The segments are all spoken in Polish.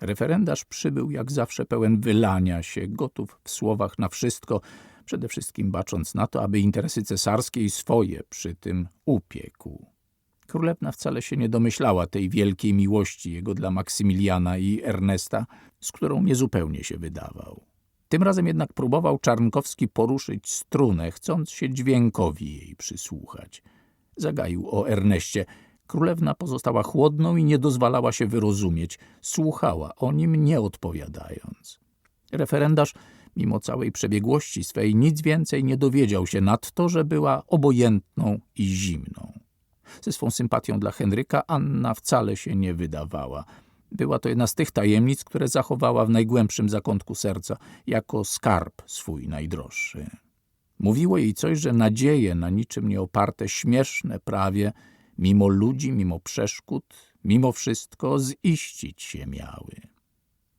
Referendarz przybył jak zawsze pełen wylania się, gotów w słowach na wszystko, przede wszystkim bacząc na to, aby interesy cesarskie i swoje przy tym upiekł. Królewna wcale się nie domyślała tej wielkiej miłości jego dla Maksymiliana i Ernesta, z którą niezupełnie się wydawał. Tym razem jednak próbował Czarnkowski poruszyć strunę, chcąc się dźwiękowi jej przysłuchać. Zagaił o Erneście. Królewna pozostała chłodną i nie dozwalała się wyrozumieć. Słuchała o nim, nie odpowiadając. Referendarz, mimo całej przebiegłości swej, nic więcej nie dowiedział się nadto, że była obojętną i zimną. Ze swą sympatią dla Henryka Anna wcale się nie wydawała. Była to jedna z tych tajemnic, które zachowała w najgłębszym zakątku serca, jako skarb swój najdroższy. Mówiło jej coś, że nadzieje na niczym nie oparte, śmieszne prawie, mimo ludzi, mimo przeszkód, mimo wszystko ziścić się miały.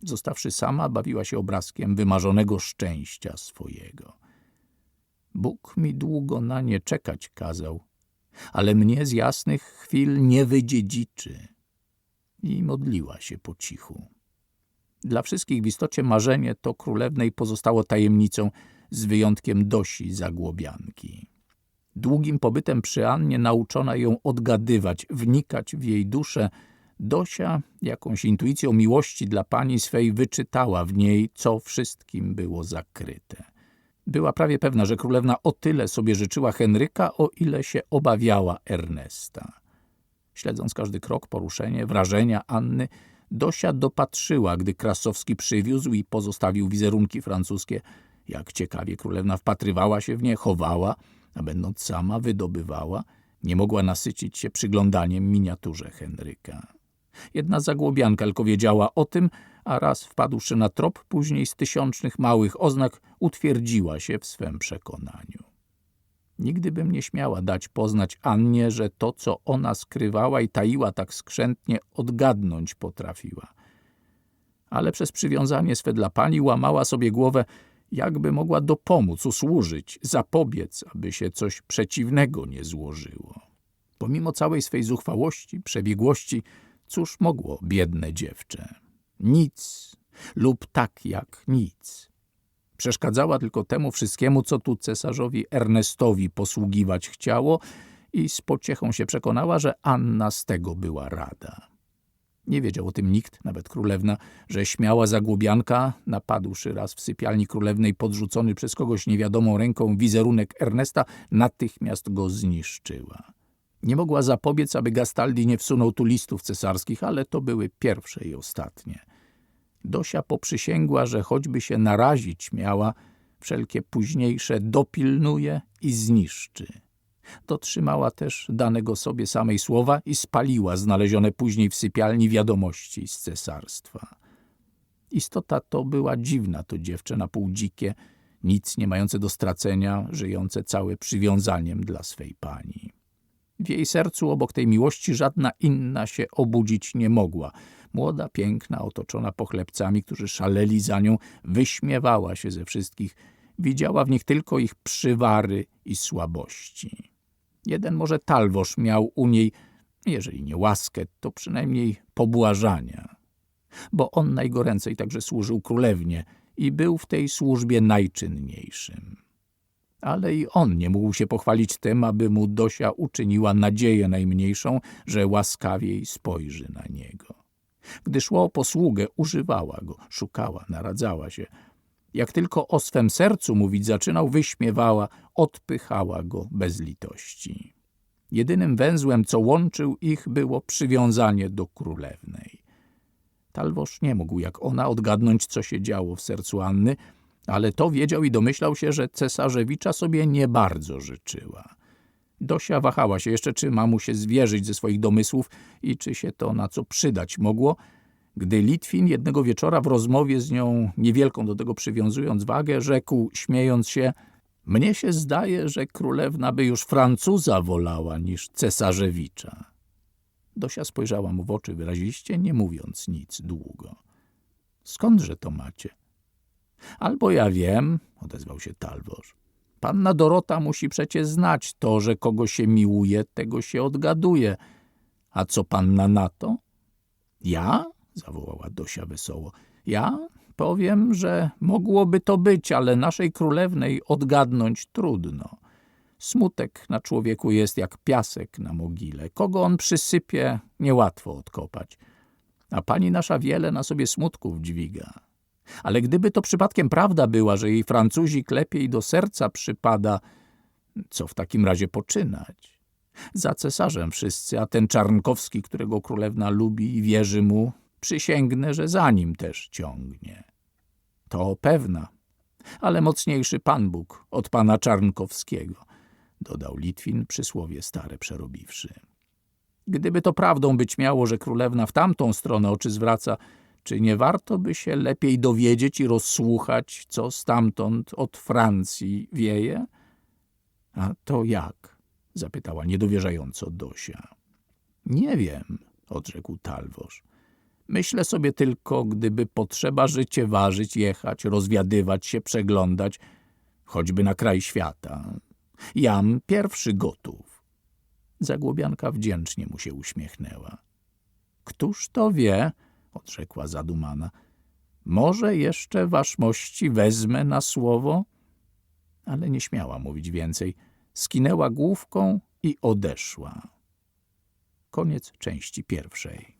Zostawszy sama, bawiła się obrazkiem wymarzonego szczęścia swojego. Bóg mi długo na nie czekać kazał, ale mnie z jasnych chwil nie wydziedziczy. I modliła się po cichu. Dla wszystkich w istocie marzenie to królewnej pozostało tajemnicą, z wyjątkiem Dosi Zagłobianki. Długim pobytem przy Annie nauczona ją odgadywać, wnikać w jej duszę, Dosia jakąś intuicją miłości dla pani swej wyczytała w niej, co wszystkim było zakryte. Była prawie pewna, że królewna o tyle sobie życzyła Henryka, o ile się obawiała Ernesta. Śledząc każdy krok, poruszenie, wrażenia Anny, Dosia dopatrzyła, gdy Krasowski przywiózł i pozostawił wizerunki francuskie, jak ciekawie królewna wpatrywała się w nie, chowała, a będąc sama wydobywała, nie mogła nasycić się przyglądaniem miniaturze Henryka. Jedna zagłobianka tylko wiedziała o tym, a raz wpadłszy na trop, później z tysiącznych małych oznak utwierdziła się w swym przekonaniu. Nigdy bym nie śmiała dać poznać Annie, że to, co ona skrywała i taiła tak skrzętnie, odgadnąć potrafiła. Ale przez przywiązanie swe dla pani łamała sobie głowę, jakby mogła dopomóc, usłużyć, zapobiec, aby się coś przeciwnego nie złożyło. Pomimo całej swej zuchwałości, przebiegłości, cóż mogło biedne dziewczę? Nic lub tak jak nic. Przeszkadzała tylko temu wszystkiemu, co tu cesarzowi Ernestowi posługiwać chciało i z pociechą się przekonała, że Anna z tego była rada. Nie wiedział o tym nikt, nawet królewna, że śmiała zagłobianka, napadłszy raz w sypialni królewnej podrzucony przez kogoś niewiadomą ręką wizerunek Ernesta, natychmiast go zniszczyła. Nie mogła zapobiec, aby Gastaldi nie wsunął tu listów cesarskich, ale to były pierwsze i ostatnie. Dosia poprzysięgła, że choćby się narazić miała, wszelkie późniejsze dopilnuje i zniszczy. Dotrzymała też danego sobie samej słowa i spaliła znalezione później w sypialni wiadomości z cesarstwa. Istota to była dziwna to dziewczę na pół dzikie, nic nie mające do stracenia, żyjące całe przywiązaniem dla swej pani. W jej sercu obok tej miłości żadna inna się obudzić nie mogła. Młoda, piękna, otoczona pochlebcami, którzy szaleli za nią, wyśmiewała się ze wszystkich, widziała w nich tylko ich przywary i słabości. Jeden może talwosz miał u niej, jeżeli nie łaskę, to przynajmniej pobłażania. Bo on najgoręcej także służył królewnie i był w tej służbie najczynniejszym. Ale i on nie mógł się pochwalić tym, aby mu Dosia uczyniła nadzieję najmniejszą, że łaskawiej spojrzy na niego. Gdy szło o posługę, używała go, szukała, naradzała się. Jak tylko o swem sercu mówić zaczynał, wyśmiewała, odpychała go bez litości. Jedynym węzłem, co łączył ich, było przywiązanie do królewnej. Talwosz nie mógł, jak ona, odgadnąć, co się działo w sercu Anny, ale to wiedział i domyślał się, że cesarzewicza sobie nie bardzo życzyła. Dosia wahała się jeszcze, czy ma mu się zwierzyć ze swoich domysłów i czy się to na co przydać mogło, gdy Litwin jednego wieczora w rozmowie z nią, niewielką do tego przywiązując wagę, rzekł, śmiejąc się, mnie się zdaje, że królewna by już Francuza wolała niż cesarzewicza. Dosia spojrzała mu w oczy wyraziście, nie mówiąc nic długo. Skądże to macie? Albo ja wiem, odezwał się Talwosz. Panna Dorota musi przecie znać to, że kogo się miłuje, tego się odgaduje. A co panna na to? Ja? Zawołała Dosia wesoło. Ja powiem, że mogłoby to być, ale naszej królewnej odgadnąć trudno. Smutek na człowieku jest jak piasek na mogile. Kogo on przysypie, niełatwo odkopać. A pani nasza wiele na sobie smutków dźwiga. Ale gdyby to przypadkiem prawda była, że jej Francuzik lepiej do serca przypada, co w takim razie poczynać? Za cesarzem wszyscy, a ten Czarnkowski, którego królewna lubi i wierzy mu, przysięgnę, że za nim też ciągnie. To pewna, ale mocniejszy Pan Bóg od pana Czarnkowskiego, dodał Litwin przysłowie stare przerobiwszy. Gdyby to prawdą być miało, że królewna w tamtą stronę oczy zwraca, czy nie warto by się lepiej dowiedzieć i rozsłuchać, co stamtąd od Francji wieje? A to jak? zapytała niedowierzająco Dosia. Nie wiem, odrzekł Talwosz. Myślę sobie tylko, gdyby potrzeba życie ważyć, jechać, rozwiadywać się, przeglądać, choćby na kraj świata. Jam pierwszy gotów. Zagłobianka wdzięcznie mu się uśmiechnęła. Któż to wie, odrzekła zadumana. Może jeszcze wasz mości wezmę na słowo? Ale nie śmiała mówić więcej. Skinęła główką i odeszła. Koniec części pierwszej.